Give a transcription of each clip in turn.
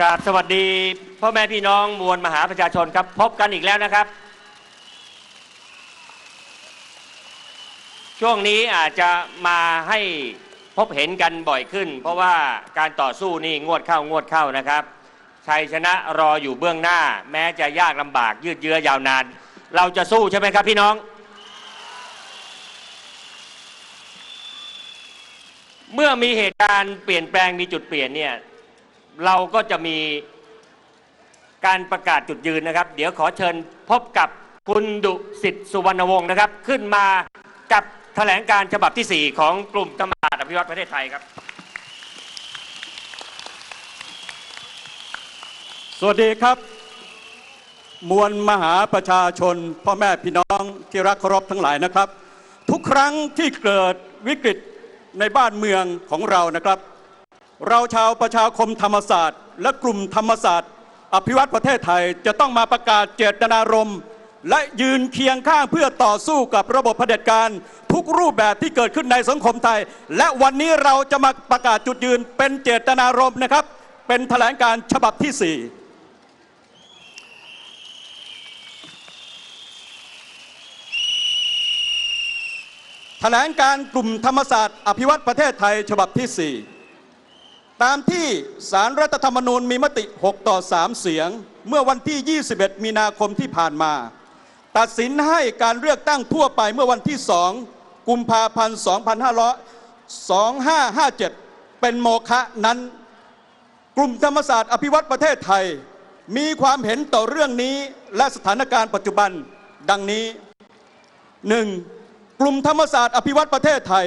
กราบสวัสดีพ่อแม่พี่น้องมวลมหาประชาชนครับ พบกันอีกแล้วนะครับ ช่วงนี้อาจจะมาให้พบเห็นกันบ่อยขึ้น เพราะว่าการต่อสู้นี่งวดเข้างวดเข้านะครับชัยชนะรออยู่เบื้องหน้า แม้จะยากลำบากยืดเยื้อยาวนาน เราจะสู้ใช่ไหมครับพี่น้อง เมื่อมีเหตุการณ์เปลี่ยนแปลงมีจุดเปลี่ยนเนี่ย เราก็จะมีการประกาศจุดยืนนะครับ เดี๋ยวขอเชิญพบกับคุณดุสิทธิ์สุวรรณวงศ์นะครับ ขึ้นมากับแถลงการฉบับที่ 4 ของกลุ่มธรรมศาสตร์อภิวัตประเทศไทยครับ สวัสดีครับ มวลมหาประชาชน พ่อแม่พี่น้องที่รักเคารพทั้งหลายนะครับ ทุกครั้งที่เกิดวิกฤตในบ้านเมืองของเรานะครับ เราชาวประชาคมธรรมศาสตร์ และกลุ่มธรรมศาสตร์ อภิวัตประเทศไทยจะต้องมาประกาศเจตนารมณ์และยืนเคียงข้างเพื่อต่อสู้กับระบบเผด็จการทุกรูปแบบที่เกิดขึ้นในสังคมไทย และวันนี้เราจะมาประกาศจุดยืนเป็นเจตนารมณ์นะครับ เป็นแถลงการฉบับที่สี่แถลงการกลุ่มธรรมศาสตร์ อภิวัตประเทศไทยฉบับที่ 4 ตามที่สารรัฐธรรมนูญมีมติ 6 ต่อ 3 เสียง เมื่อวันที่ 21 มีนาคมที่ผ่านมา ตัดสินให้การเลือกตั้งทั่วไปเมื่อวันที่ 2 กุมภาพันธ์ 2557 เป็นโมฆะนั้น กลุ่มธรรมศาสตร์อภิวัตประเทศไทย มีความเห็นต่อเรื่องนี้และสถานการณ์ปัจจุบันดังนี้ 1. กลุ่มธรรมศาสตร์อภิวัตประเทศไทย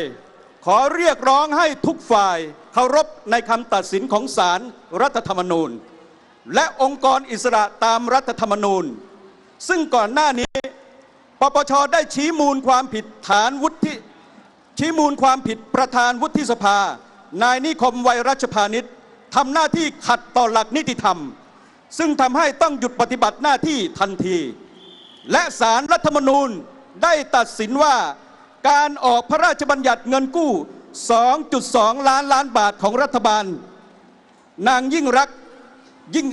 ขอเรียกร้องให้ทุกฝ่ายเคารพในคำตัดสินของศาลรรัฐธรรมนูญ และองค์กรอิสระตามรัฐธรรมนูญ ซึ่งก่อนหน้านี้ปปชได้ชี้มูลความผิดฐานวุฒิชี้มูลความผิดประธานวุฒิสภา นายนิคมไวยรัชพานิชทำหน้าที่ขัดต่อหลักนิติธรรม ซึ่งทำให้ต้องหยุดปฏิบัติหน้าที่ทันที และสารรัฐธรรมนูญได้ตัดสินว่าการออกพระราชบัญญัติเงินกู้ 2.2 ล้านล้านบาทของรัฐบาล นางยิ่งรักยิ่ง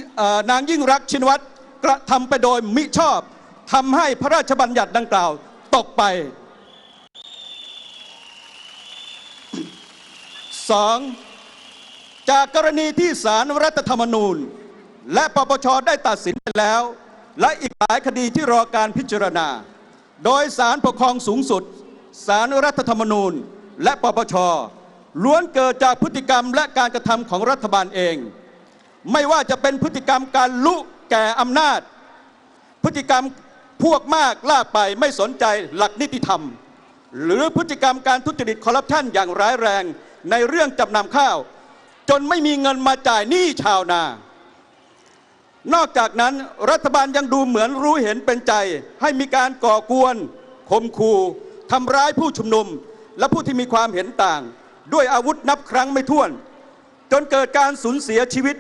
นางยิ่งรักชินวัตรกระทำไปโดยมิชอบทำให้พระราชบัญญัติดังกล่าวตกไป 2. จากกรณีที่สารรัฐธรรมนูญ และปปชได้ตัดสินไปแล้ว และอีกหลายคดีที่รอการพิจารณา โดยสารปกครองสูงสุด สารรัฐธรรมนูญ และปปชล้วนเกิดจากพฤติกรรมและการกระทำของรัฐบาลเอง ไม่ว่าจะเป็นพฤติกรรมการลุแก่อำนาจ พฤติกรรมพวกมากล่าไปไม่สนใจหลักนิติธรรม หรือพฤติกรรมการทุจริตคอร์รัปชันอย่างร้ายแรงในเรื่องจำนำข้าว จนไม่มีเงินมาจ่ายหนี้ชาวนา นอกจากนั้นรัฐบาลยังดูเหมือนรู้เห็นเป็นใจ ให้มีการก่อกวนข่มขู่ทำร้ายผู้ชุมนุม และผู้ที่มีความเห็นต่าง ด้วยอาวุธนับครั้งไม่ถ้วน จนเกิดการสูญเสียชีวิต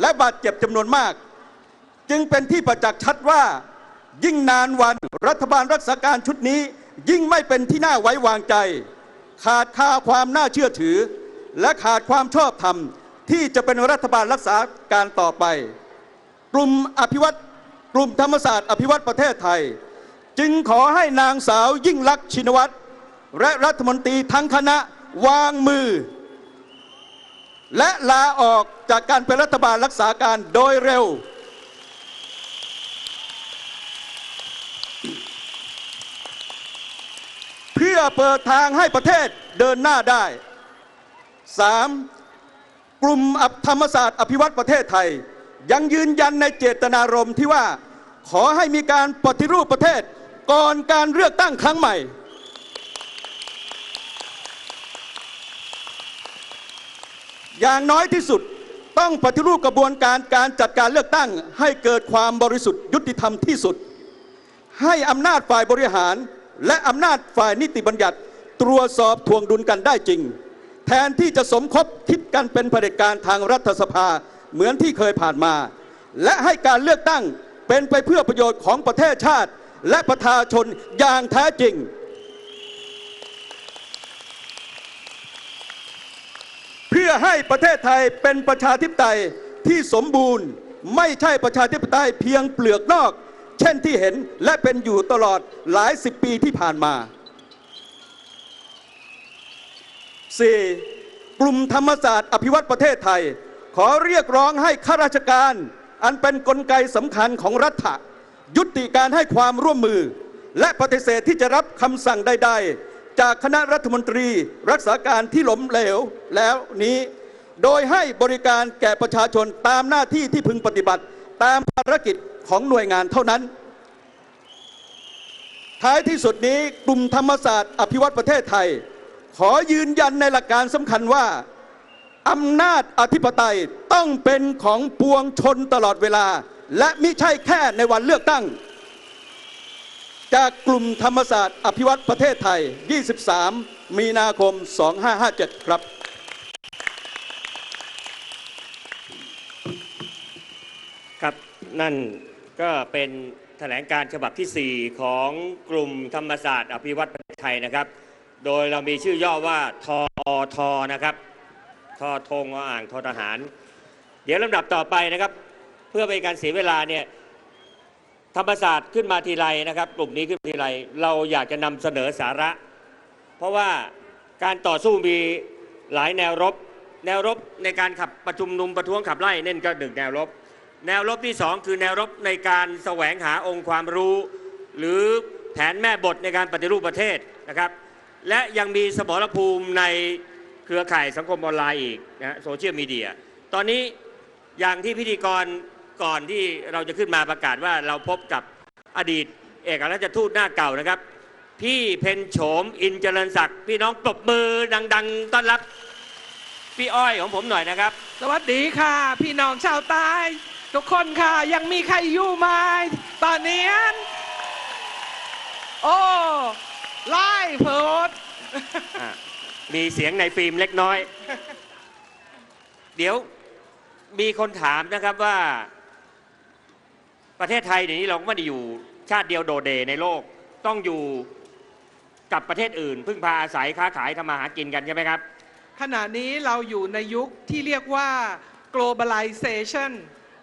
และบาดเจ็บจำนวนมาก จึงเป็นที่ประจักษ์ชัดว่า ยิ่งนานวันรัฐบาลรักษาการชุดนี้ ยิ่งไม่เป็นที่น่าไว้วางใจ ขาดค่าความน่าเชื่อถือ และขาดความชอบธรรมที่จะเป็นรัฐบาลรักษาการต่อไป กลุ่มอภิวัตกลุ่มธรรมศาสตร์อภิวัตประเทศไทย จึงขอให้นางสาวยิ่งลักษณ์ชินวัตร และรัฐมนตรีทั้งคณะวางมือ และลาออกจากการเป็นรัฐบาลรักษาการโดยเร็ว เพื่อเปิดทางให้ประเทศเดินหน้าได้ 3. กลุ่มธรรมศาสตร์อภิวัตประเทศไทย ยังยืนยันในเจตนารมณ์ที่ว่าขอให้มีการปฏิรูปประเทศก่อนการเลือกตั้งครั้งใหม่ อย่างน้อยที่สุดต้องปฏิรูปกระบวนการการจัดการเลือกตั้ง ให้เกิดความบริสุทธิ์ยุติธรรมที่สุด ให้อำนาจฝ่ายบริหาร และอำนาจฝ่ายนิติบัญญัติ ตรวจสอบทวงดุลกันได้จริง แทนที่จะสมคบคิดกันเป็นเผด็จการทางรัฐสภาเหมือนที่เคยผ่านมา และให้การเลือกตั้งเป็นไปเพื่อประโยชน์ของประเทศชาติ และประชาชนอย่างแท้จริง เพื่อให้ประเทศไทยเป็นประชาธิปไตยที่สมบูรณ์ ไม่ใช่ประชาธิปไตยเพียงเปลือกนอก เช่นที่เห็นและเป็นอยู่ตลอดหลายสิบปีที่ผ่านมา 4. กลุ่มธรรมศาสตร์อภิวัตประเทศไทย ขอเรียกร้องให้ข้าราชการ อันเป็นนกลไกสำคัญของรัฐยุติการให้ความร่วมมือ และปฏิเสธที่จะรับคำสั่งใด ๆ จากคณะรัฐมนตรีรักษาการที่ล้มเหลวแล้วนี้ โดยให้บริการแก่ประชาชนตามหน้าที่ที่พึงปฏิบัติ ตามภารกิจของหน่วยงานเท่านั้น ท้ายที่สุดนี้กลุ่มธรรมศาสตร์อภิวัตประเทศไทย ขอยืนยันในหลักการสำคัญว่าอำนาจอธิปไตยต้องเป็นของปวงชนตลอดเวลา และมิใช่แค่ในวันเลือกตั้ง จากกลุ่มธรรมศาสตร์ อภิวัตประเทศไทย 23 มีนาคม 2557 ครับ ครับนั่นก็เป็นแถลงการฉบับที่ 4 ของกลุ่มธรรมศาสตร์ อภิวัตประเทศไทยนะครับ โดยเรามีชื่อย่อว่าทอทนะครับทอทงออ่างทอทหาร เดี๋ยวลำดับต่อไปนะครับ เพื่อเป็นการเสียเวลาเนี่ย ธรรมศาสตร์ขึ้นมาทีไรนะครับ กลุ่มนี้ขึ้นมาทีไรเราอยากจะนำเสนอสาระ เพราะว่าการต่อสู้มีหลายแนวรบ แนวรบในการขับประชุมนุมประท้วงขับไล่นั่นก็หนึ่งแนวรบ แนวรบที่สองคือแนวรบในการแสวงหาองค์ความรู้ หรือแผนแม่บทในการปฏิรูปประเทศนะครับ และยังมีสมรภูมิในเครือข่ายสังคมออนไลน์อีกนะโซเชียลมีเดียตอนนี้อย่างที่พิธีกร ก่อนที่เราจะขึ้นมาประกาศว่าเราพบกับอดีต เอกอัครราชทูตหน้าเก่านะครับ พี่เพนโฉมอินเจริญศักดิ์พี่น้องปรบมือดัง ๆ ต้อนรับพี่อ้อยของผมหน่อยนะครับ สวัสดีค่ะ พี่น้องชาวใต้ทุกคนค่ะ ยังมีใครอยู่ไหมตอนนี้ โอ้ไล่เพิดอะมีเสียงในฟิล์มเล็กน้อย เดี๋ยวมีคนถามนะครับว่า ประเทศไทยเดี๋ยวนี้เราก็ไม่ได้อยู่ชาติเดียวโดดเดในโลกต้องอยู่กับประเทศอื่น พึ่งพาอาศัยค้าขายทำมาหากินกันใช่ไหมครับ ขณะนี้เราอยู่ในยุคที่เรียกว่า globalization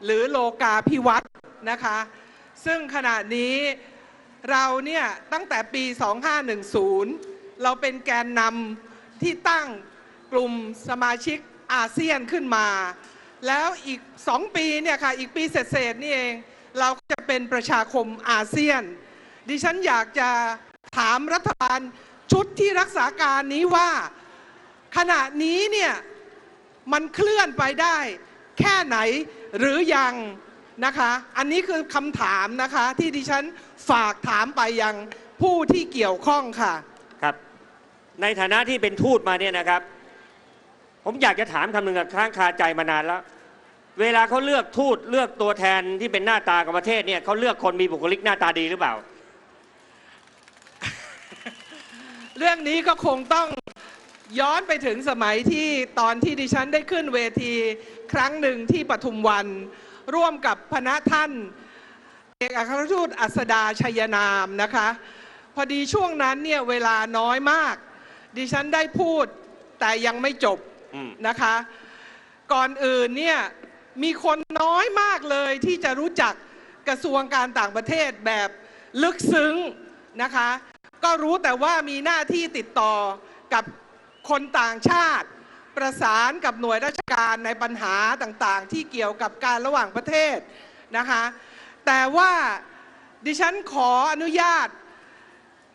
หรือโลกาภิวัตน์นะคะ ซึ่งขณะนี้เราเนี่ยตั้งแต่ปี 2510 เราเป็นแกนนำที่ตั้งกลุ่มสมาชิกอาเซียนขึ้นมา แล้วอีก 2 ปีเนี่ยค่ะ อีกปีเศษๆนี่เอง เราก็จะเป็นประชาคมอาเซียน ดิฉันอยากจะถามรัฐบาลชุดที่รักษาการนี้ว่า ขณะนี้เนี่ยมันเคลื่อนไปได้แค่ไหนหรือยังนะคะ อันนี้คือคำถามนะคะที่ดิฉันฝากถามไปยังผู้ที่เกี่ยวข้องค่ะครับ ในฐานะที่เป็นทูตมาเนี่ยนะครับ ผมอยากจะถามคำหนึ่งกับค้างคาใจมานานแล้ว เวลาเขาเลือกทูตเลือกตัวแทนที่เป็นหน้าตากับประเทศเนี่ยเขาเลือกคนมีบุคลิกหน้าตาดีหรือเปล่า เรื่องนี้ก็คงต้องย้อนไปถึงสมัยที่ตอนที่ดิฉันได้ขึ้นเวทีครั้งหนึ่งที่ปทุมวัน ร่วมกับพระท่านเอกอัครราชทูตอัสดาชัยนามนะคะ พอดีช่วงนั้นเนี่ยเวลาน้อยมาก ดิฉันได้พูดแต่ยังไม่จบอืมนะคะ ก่อนอื่นเนี่ย มีคนน้อยมากเลยที่จะรู้จักกระทรวงการต่างประเทศแบบลึกซึ้งนะคะ ก็รู้แต่ว่ามีหน้าที่ติดต่อกับคนต่างชาติ ประสานกับหน่วยราชการในปัญหาต่างๆ ที่เกี่ยวกับการระหว่างประเทศนะคะ แต่ว่าดิฉันขออนุญาต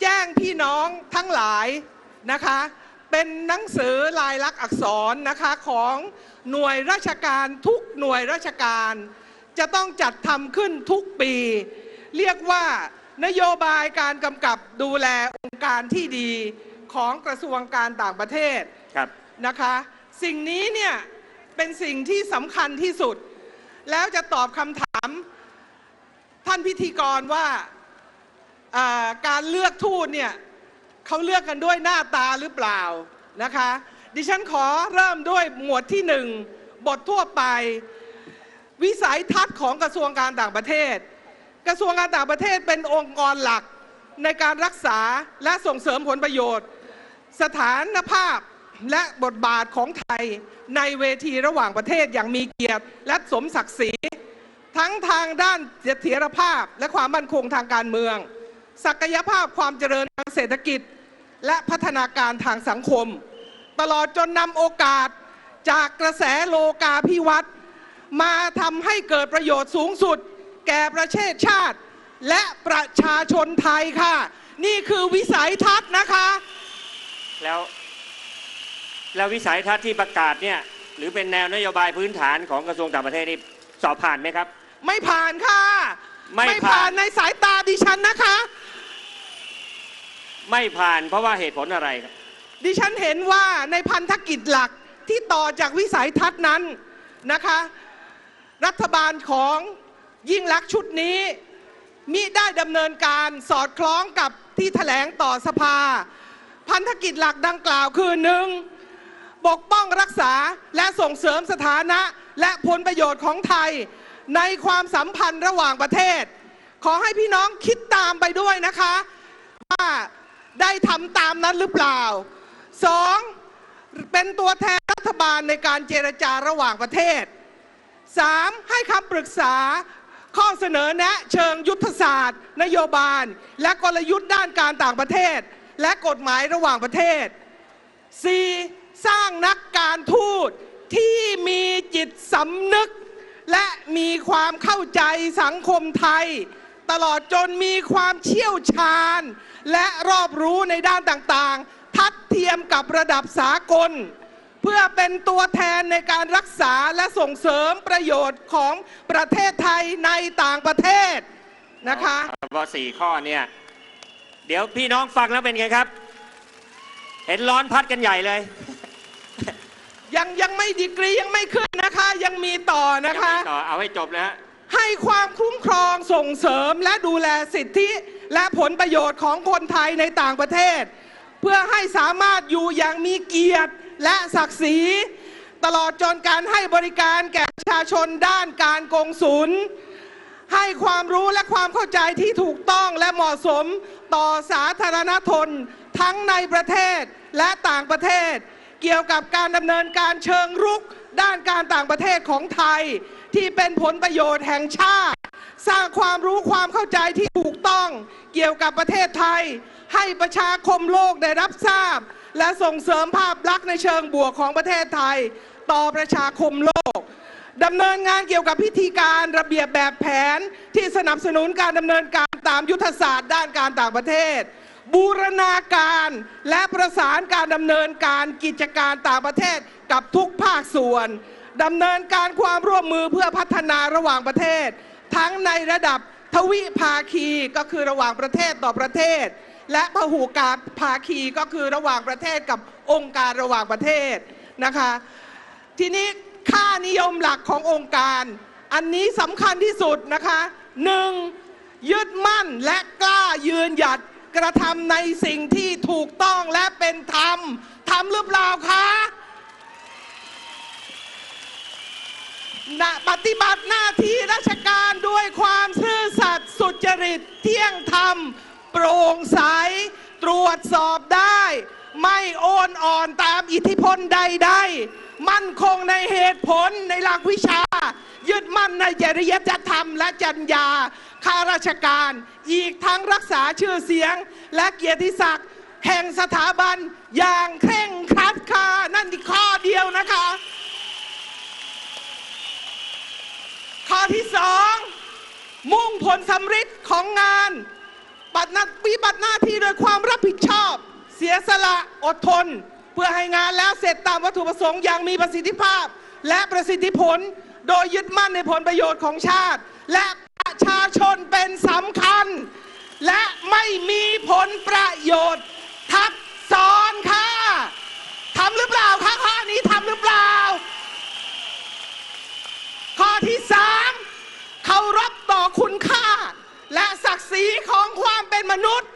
แจ้งพี่น้องทั้งหลายนะคะ เป็นหนังสือลายลักษณ์อักษรนะคะของหน่วยราชการทุกหน่วยราชการ จะต้องจัดทำขึ้นทุกปี เรียกว่านโยบายการกำกับดูแลองค์การที่ดีของกระทรวงการต่างประเทศครับนะคะ สิ่งนี้เนี่ยเป็นสิ่งที่สำคัญที่สุด แล้วจะตอบคำถามท่านพิธีกรว่าอ่าการเลือกทูตเนี่ย เขาเลือกกันด้วยหน้าตาหรือเปล่านะคะ ดิฉันขอเริ่มด้วยหมวดที่หนึ่งบททั่วไป วิสัยทัศน์ของกระทรวงการต่างประเทศ กระทรวงการต่างประเทศเป็นองค์กรหลักในการรักษาและส่งเสริมผลประโยชน์ สถานภาพและบทบาทของไทยในเวทีระหว่างประเทศอย่างมีเกียรติ และสมศักดิ์ศรี ทั้งทางด้านเสถียรภาพและความมั่นคงทางการเมือง ศักยภาพความเจริญทางเศรษฐกิจ และพัฒนาการทางสังคม ตลอดจนนำโอกาสจากกระแสโลกาภิวัตน์มาทำให้เกิดประโยชน์สูงสุด แก่ประเทศชาติ และประชาชนไทยค่ะ นี่คือวิสัยทัศน์นะคะ แล้วแล้ววิสัยทัศน์ที่ประกาศเนี่ยหรือเป็นแนวนโยบายพื้นฐานของกระทรวงต่างประเทศนี่สอบผ่านไหมครับ ไม่ผ่านค่ะ ไม่ผ่านผ่านในสายตาดิฉันนะคะ ไม่ผ่านเพราะว่าเหตุผลอะไรครับ ดิฉันเห็นว่าในพันธกิจหลักที่ต่อจากวิสัยทัศน์นั้นนะคะ รัฐบาลของยิ่งลักษณ์ชุดนี้ มิได้ดำเนินการสอดคล้องกับที่แถลงต่อสภา พันธกิจหลักดังกล่าวคือหนึ่งปกป้องรักษาและส่งเสริมสถานะและผลประโยชน์ของไทย ในความสัมพันธ์ระหว่างประเทศ ขอให้พี่น้องคิดตามไปด้วยนะคะ ว่า ได้ทำตามนั้นหรือเปล่าสองเป็นตัวแทนรัฐบาลในการเจรจาระหว่างประเทศสามให้คำปรึกษาข้อเสนอแนะเชิงยุทธศาสตร์ นโยบาย และกลยุทธ์ด้านการต่างประเทศ และกฎหมายระหว่างประเทศ 4. สร้างนักการทูตที่มีจิตสำนึก และมีความเข้าใจสังคมไทย ตลอดจนมีความเชี่ยวชาญ และรอบรู้ในด้านต่างๆ ทัดเทียมกับระดับสากล เพื่อเป็นตัวแทนในการรักษาและส่งเสริมประโยชน์ของประเทศไทยในต่างประเทศนะคะว่าสี่ข้อเนี่ย เดี๋ยวพี่น้องฟังแล้วเป็นไงครับ เห็นร้อนพัดกันใหญ่เลย ยังยังไม่ดีกรียังไม่ขึ้นนะคะ ยังมีต่อนะคะต่อเอาให้จบเลยฮะให้ความคุ้มครองส่งเสริมและดูแลสิทธิ และผลประโยชน์ของคนไทยในต่างประเทศ เพื่อให้สามารถอยู่อย่างมีเกียรติและศักดิ์ศรีตลอดจนการให้บริการแก่ประชาชนด้านการกงสุลให้ความรู้และความเข้าใจที่ถูกต้องและเหมาะสมต่อสาธารณชนทั้งในประเทศและต่างประเทศ เกี่ยวกับการดำเนินการเชิงรุกด้านการต่างประเทศของไทย ที่เป็นผลประโยชน์แห่งชาติ สร้างความรู้ความเข้าใจที่ถูกต้องเกี่ยวกับประเทศไทย ให้ประชาคมโลกได้รับทราบ และส่งเสริมภาพลักษณ์ในเชิงบวกของประเทศไทย ต่อประชาคมโลกดำเนินงานเกี่ยวกับพิธีการระเบียบแบบแผนที่สนับสนุนการดำเนินการตามยุทธศาสตร์ด้านการต่างประเทศ บูรณาการและประสานการดำเนินการกิจการต่างประเทศกับทุกภาคส่วนดำเนินการความร่วมมือเพื่อพัฒนาระหว่างประเทศ ทั้งในระดับทวิภาคีก็คือระหว่างประเทศต่อประเทศ และพหูการภาคีก็คือระหว่างประเทศกับองค์การระหว่างประเทศนะคะ ทีนี้ค่านิยมหลักขององค์การ อันนี้สำคัญที่สุดนะคะหนึ่งยึดมั่นและกล้ายืนหยัดกระทำในสิ่งที่ถูกต้องและเป็นธรรมทำหรือเปล่าคะนะ ปฏิบัติหน้าที่ราชการด้วยความซื่อสัตย์สุจริตเที่ยงธรรม โปร่งใส ตรวจสอบได้ ไม่โอนอ่อนตามอิทธิพลใดๆ มั่นคงในเหตุผลในหลักวิชา ยึดมั่นในจริยธรรมและจรรยาข้าราชการ อีกทั้งรักษาชื่อเสียง และเกียรติศักดิ์แห่งสถาบันอย่างเคร่งครัดค่ะนั่นอีกข้อเดียวนะคะ ข้อที่สองมุ่งผลสำฤทธิ์ของงานปฏิบัติปฏิบัติหน้าที่โดยความรับผิดชอบ เสียสละอดทน เพื่อให้งานแล้วเสร็จตามวัตถุประสงค์อย่างมีประสิทธิภาพ และประสิทธิผล โดยยึดมั่นในผลประโยชน์ของชาติ และประชาชนเป็นสำคัญ และไม่มีผลประโยชน์ ทับซ้อนค่ะทำหรือเปล่าคะข้อนี้ทำหรือเปล่า ข้อที่สามเคารพต่อคุณค่า และศักดิ์ศรีของความเป็นมนุษย์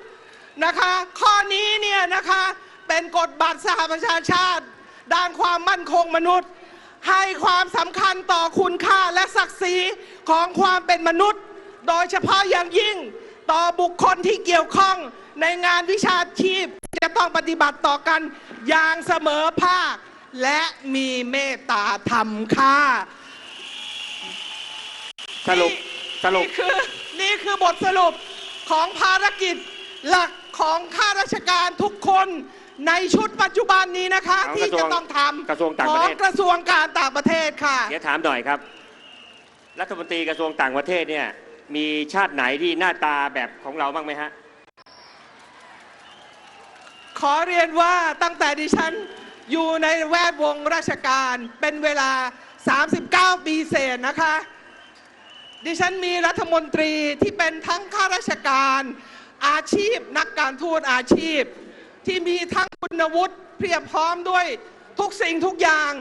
นะคะ ข้อนี้เนี่ยนะคะเป็นกฎบัตรสหประชาชาติ ด้านความมั่นคงมนุษย์ ให้ความสำคัญต่อคุณค่าและศักดิ์ศรีของความเป็นมนุษย์ โดยเฉพาะอย่างยิ่งต่อบุคคลที่เกี่ยวข้องในงานวิชาชีพจะต้องปฏิบัติต่อกันอย่างเสมอภาคและมีเมตตาธรรมค่ะ สรุปสรุป นี่คือนี่คือบทสรุปของภารกิจหลักของข้าราชการทุกคนในชุดปัจจุบันนี้นะคะ ของที่กระทรวจะงต้องทำกระทรวงต่างขประอเทงศกระทรวงการต่างประเทศค่ะ เดี๋ยวถามหน่อยครับ รัฐมนตรีกระทรวงต่างประเทศเนี่ย มีชาติไหนที่หน้าตาแบบของเราบ้างไหมฮะ ขอเรียนว่าตั้งแต่ดิฉันอยู่ในแวดวงราชการเป็นเวลา 39 ปีเศษนะคะ ดิฉันมีรัฐมนตรีที่เป็นทั้งข้าราชการอาชีพนักการทูตอาชีพ ที่มีทั้งคุณวุฒิเพียบพร้อมด้วยทุกสิ่งทุกอย่าง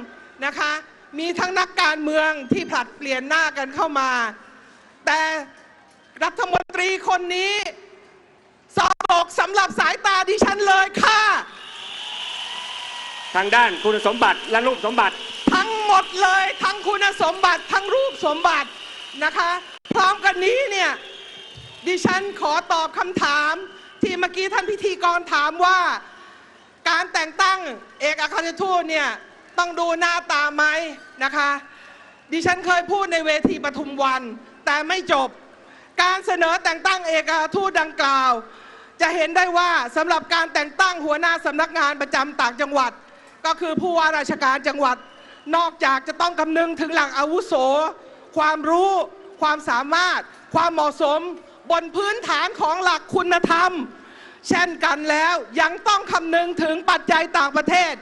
นะคะ มีทั้งนักการเมืองที่ผลัดเปลี่ยนหน้ากันเข้ามา แต่รัฐมนตรีคนนี้สอบตกสำหรับสายตาดิฉันเลยค่ะ ทางด้านคุณสมบัติและรูปสมบัติ ทั้งหมดเลยทั้งคุณสมบัติทั้งรูปสมบัติ นะคะ พร้อมกันนี้เนี่ยดิฉันขอตอบคำถามที่เมื่อกี้ท่านพิธีกรถามว่า การแต่งตั้งเอกอัครราชทูตเนี่ยต้องดูหน้าตาไหมนะคะ ดิฉันเคยพูดในเวทีปทุมวัน แต่ไม่จบการเสนอแต่งตั้งเอกอัครราชทูตดังกล่าว จะเห็นได้ว่าสำหรับการแต่งตั้งหัวหน้าสำนักงานประจำต่างจังหวัด ก็คือผู้ว่าราชการจังหวัดนอกจากจะต้องคำนึงถึงหลักอาวุโส ความรู้ ความสามารถ ความเหมาะสม บนพื้นฐานของหลักคุณธรรม เช่นกันแล้วยังต้องคำนึงถึงปัจจัยต่างประเทศ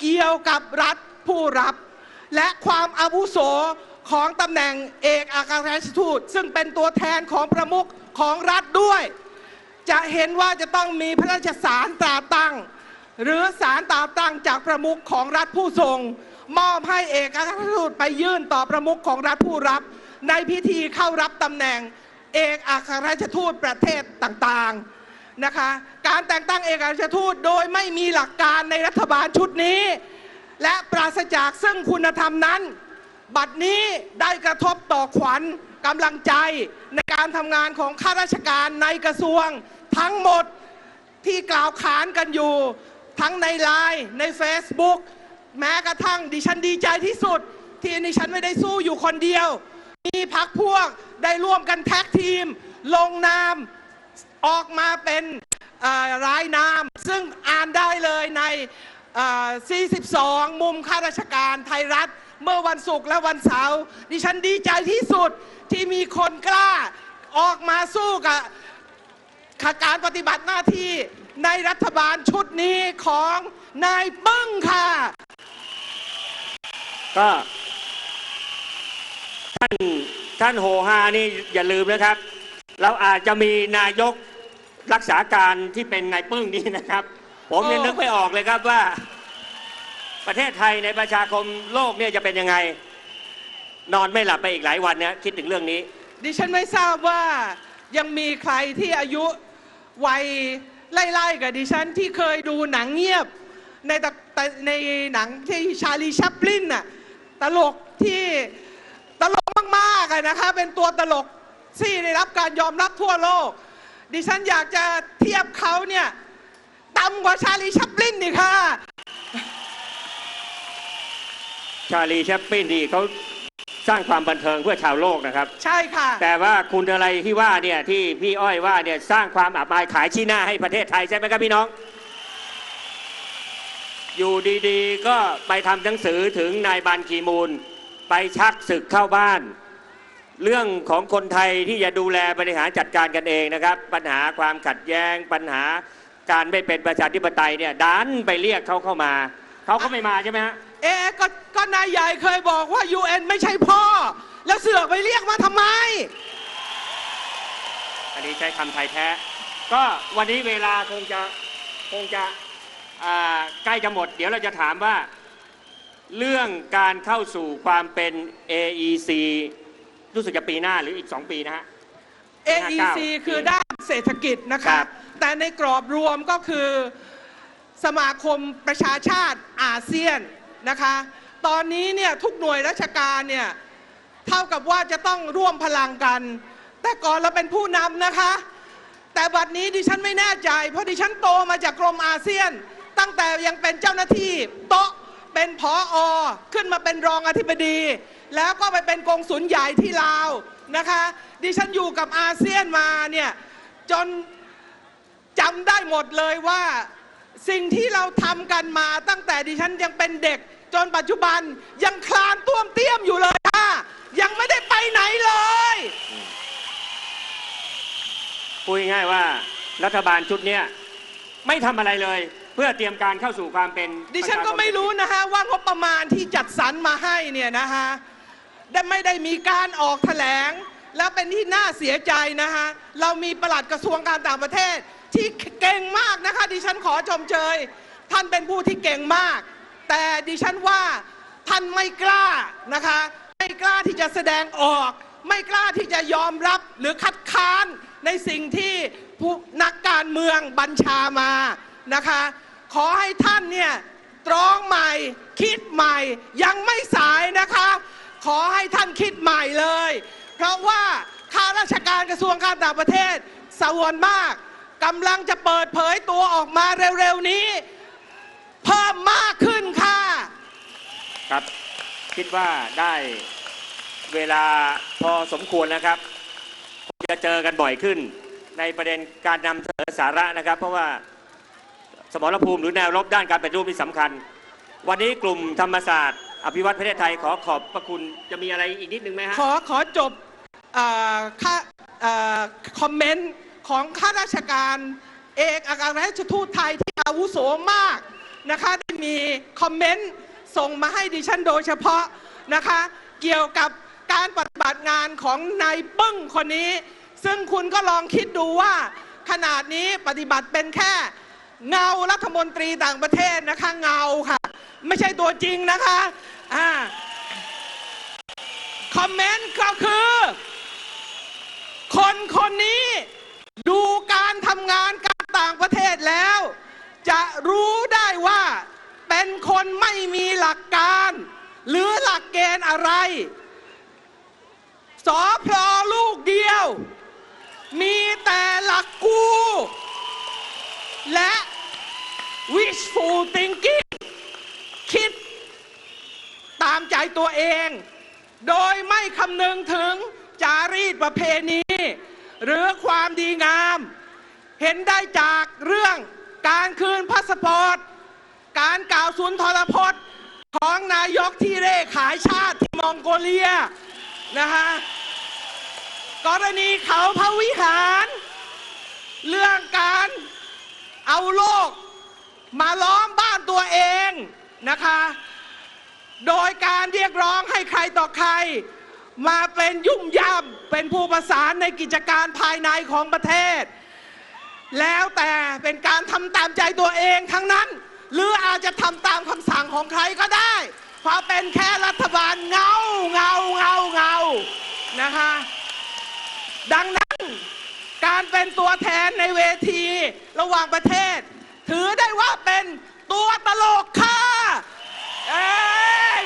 เกี่ยวกับรัฐผู้รับ และความอาวุโสของตำแหน่งเอกอัครราชทูต ซึ่งเป็นตัวแทนของประมุขของรัฐด้วย จะเห็นว่าจะต้องมีพระราชสารตราตั้ง หรือสารตราตั้งจากประมุขของรัฐผู้ทรง มอบให้เอกอัคราชทูตไปยื่นต่อประมุขของรัฐผู้รับ ในพิธีเข้ารับตำแหน่งเอกอัครราชทูตประเทศต่างๆนะคะ การแต่งตั้งเอกอัครราชทูตโดยไม่มีหลักการในรัฐบาลชุดนี้ และปราศจากซึ่งคุณธรรมนั้น บัดนี้ได้กระทบต่อขวัญกำลังใจในการทำงานของข้าราชการในกระทรวง ทั้งหมดที่กล่าวขานกันอยู่ ทั้งในไลน์ใน Facebook แม้กระทั่งดิฉันดีใจที่สุด ที่ดิฉันไม่ได้สู้อยู่คนเดียว มีพักพวกได้ร่วมกันแท็กทีม ลงนามออกมาเป็นรายนาม ซึ่งอ่านได้เลยใน 42 มุมข้าราชการไทยรัฐ เมื่อวันศุกร์และวันเสาร์ดิฉันดีใจที่สุดที่มีคนกล้าออกมาสู้กับการปฏิบัติหน้าที่ในรัฐบาลชุดนี้ของนายปึ้งค่ะ ก็ท่านท่านโหฮานี่อย่าลืมนะครับ เราอาจจะมีนายกรักษาการที่เป็นนายปึ้งนี่นะครับ ผมยังนึกไม่ออกเลยครับว่า ประเทศไทยในประชาคมโลกเนี่ยจะเป็นยังไง นอนไม่หลับไปอีกหลายวันเนี่ยคิดถึงเรื่องนี้ ดิฉันไม่ทราบว่ายังมีใครที่อายุวัยไล่ๆกับดิฉันที่เคยดูหนังเงียบ ในตะแต่ในหนังที่ชาลีชัปลินน่ะ ตลกที่ตลกมากๆอะนะคะ เป็นตัวตลกที่ได้รับการยอมรับทั่วโลก ดิฉันอยากจะเทียบเขาเนี่ยต่ำกว่าชาลีชัปลินนี่ค่ะ ชาลีแชปปินนี่เขาสร้างความบันเทิงเพื่อชาวโลกนะครับ ใช่ค่ะ แต่ว่าคุณอะไรที่ว่าเนี่ยที่พี่อ้อยว่าเนี่ยสร้างความอับอายขายชี้หน้าให้ประเทศไทยใช่ไหมครับพี่น้อง อยู่ดีๆ ก็ไปทำหนังสือถึงนายบันคีมูล ไปชักศึกเข้าบ้าน เรื่องของคนไทยที่จะดูแลบริหารจัดการกันเองนะครับ ปัญหาความขัดแย้งปัญหาการไม่เป็นประชาธิปไตยเนี่ยดันไปเรียกเขาเข้ามา เขาก็ไม่มาใช่ไหมฮะเอ๊ะก็ก็นายใหญ่เคยบอกว่า UN ไม่ใช่พ่อ แล้วเสือกไปเรียกมาทำไม อันนี้ใช้คำไทยแท้ ก็วันนี้เวลาคงจะคงจะอ่า ใกล้จะหมด เดี๋ยวเราจะถามว่า เรื่องการเข้าสู่ความเป็น AEC รู้สึกจะปีหน้าหรืออีก 2 ปีนะฮะ AEC คือด้านเศรษฐกิจนะครัคะบแต่ในกรอบรวมก็คือสมาคมประชาชาติอาเซียนนะคะ ตอนนี้เนี่ยทุกหน่วยราชการเนี่ยเท่ากับว่าจะต้องร่วมพลังกัน แต่ก่อนเราเป็นผู้นำนะคะ แต่บัดนี้ดิฉันไม่แน่ใจ เพราะดิฉันโตมาจากกรมอาเซียน ตั้งแต่ยังเป็นเจ้าหน้าที่โต๊ะเป็นผออขึ้นมาเป็นรองอธิบดี แล้วก็ไปเป็นกองสุลใหญ่ที่ลาวนะคะ ดิฉันอยู่กับอาเซียนมาเนี่ยจนจำได้หมดเลยว่าสิ่งที่เราทำกันมาตั้งแต่ดิฉันยังเป็นเด็ก จนปัจจุบันยังคลานต้วมเตี้ยมอยู่เลยค่ะ ยังไม่ได้ไปไหนเลยพูดง่ายว่ารัฐบาลชุดเนี้ยไม่ทำอะไรเลย เพื่อเตรียมการเข้าสู่ความเป็นดิฉันก็ไม่รู้นะฮะว่างบประมาณที่จัดสรรมาให้เนี่ยนะฮะได้ไม่ได้มีการออกแถลง แล้วเป็นที่น่าเสียใจนะฮะเรามีประหลัดกระทรวงการต่างประเทศ ที่เก่งมากนะคะ ดิฉันขอชมเชยท่านเป็นผู้ที่เก่งมาก แต่ดิฉันว่าท่านไม่กล้านะคะ ไม่กล้าที่จะแสดงออก ไม่กล้าที่จะยอมรับหรือคัดค้านในสิ่งที่ผู้นักการเมืองบัญชามานะคะ ขอให้ท่านเนี่ยตรองใหม่คิดใหม่ยังไม่สายนะคะ ขอให้ท่านคิดใหม่เลย เพราะว่าข้าราชการกระทรวงการต่างประเทศสะวนมากกำลังจะเปิดเผยตัวออกมาเร็วๆนี้ เพิ่มมากขึ้นค่ะครับคิดว่าได้เวลาพอสมควรนะครับจะเจอกันบ่อยขึ้น ในประเด็นการนำเสนอสาระนะครับ เพราะว่า มรภูมิหรือแนวรบด้านการป็นรูปที่สำคัญ วันนี้กลุ่มธรรมศาสตร์ อภิวัตประเทศไทยขอขอบพระคุณจะมีอะไรอีกนิดนึงไหมฮะขอขอจบเอ่อค่าเอ่อคอมเมนต์ของข้าราชการเอกอัครราชทูตไทยที่อาวุโสมากนะคะได้มีคอมเมนต์ส่งมาให้ดิฉันโดยเฉพาะนะคะเกี่ยวกับการปฏิบัติงานของนายปึ้งคนนี้ ซึ่งคุณก็ลองคิดดูว่าขนาดนี้ปฏิบัติเป็นแค่ เงารัฐมนตรีต่างประเทศนะคะเงาค่ะ ไม่ใช่ตัวจริงนะคะอ่าคอมเมนต์ก็คือ คนคนนี้ดูการทำงานการต่างประเทศแล้ว จะรู้ได้ว่าเป็นคนไม่มีหลักการ หรือหลักเกณฑ์อะไรสอพลอลูกเดียว มีแต่หลักกู และ wishful thinking คิดตามใจตัวเอง โดยไม่คำนึงถึงจารีตประเพณี หรือความดีงาม เห็นได้จากเรื่องการคืนพาสปอร์ต การกล่าวสุนทรพจน์ของนายกที่เร่ขายชาติที่มองโกเลียนะฮะกรณีเขาพระวิหาร เรื่องการเอาโลก มาล้อมบ้านตัวเองนะคะ โดยการเรียกร้องให้ใครต่อใคร มาเป็นยุ่มย่ำเป็นผู้ประสานในกิจการภายในของประเทศ แล้วแต่เป็นการทำตามใจตัวเองทั้งนั้น หรืออาจจะทำตามคำสั่งของใครก็ได้ เพราะเป็นแค่รัฐบาลเงาเงาเงาเงานะคะดังนั้นการเป็นตัวแทนในเวทีระหว่างประเทศ ถือได้ว่าเป็นตัวตลกค่ะเอ้ย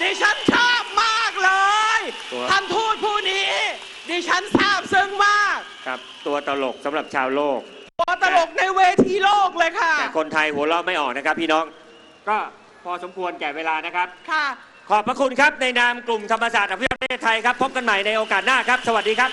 ดิฉันชอบมากเลย ตัว ท่านทูตผู้นี้ ดิฉันซาบซึ้งมาก ครับตัวตลกสำหรับชาวโลก ตัวตลกในเวทีโลกเลยค่ะ แต่คนไทยหัวเราะไม่ออกนะครับ พี่น้อง ก็พอสมควรแก่เวลานะครับ ค่ะ ขอบพระคุณครับในนามกลุ่มธรรมศาสตร์อภิวัตประเทศไทยครับ พบกันใหม่ในโอกาสหน้าครับ สวัสดีครับ